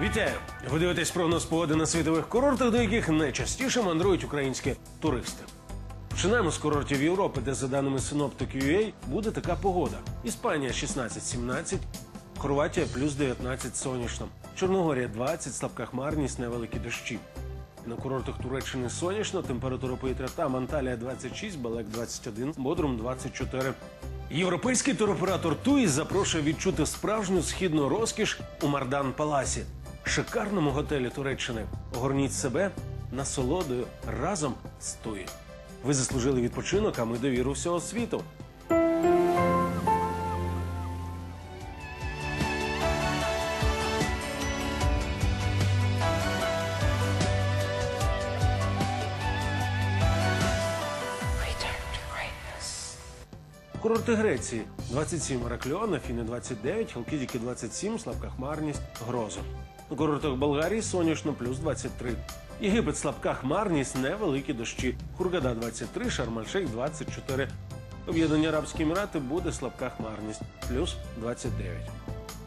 Вітаю! Ви дивитесь прогноз погоди на світових курортах, до яких найчастіше мандрують українські туристи. Починаємо з курортів Європи, де, за даними синоптиків UA, буде така погода: Іспанія 16-17, Хорватія плюс 19 сонячно, Чорногорія 20, слабка хмарність, невеликі дощі. На курортах Туреччини сонячно, температура повітря там Анталія 26, Балек 21, Бодрум 24. Європейський туроператор Туїс запрошує відчути справжню східну розкіш у Мардан Паласі, шикарному готелі Туреччини. Огорніть себе насолодою разом з Туї. Ви заслужили відпочинок, а ми довіру всього світу. Курорти Греції 27 Ракліон, Афіни 29, Халкідіки 27, слабка хмарність, гроза. На курортах Болгарії сонячно плюс 23. Єгипет слабка хмарність, невеликі дощі. Хургада 23, Шарм-Аль-Шейх 24. Об'єднані Арабські Емірати буде слабка хмарність плюс 29.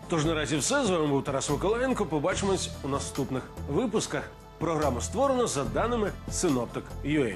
Тож наразі все. З вами був Тарас Миколаєнко. Побачимось у наступних випусках. Програму створено за даними Синоптик.ua.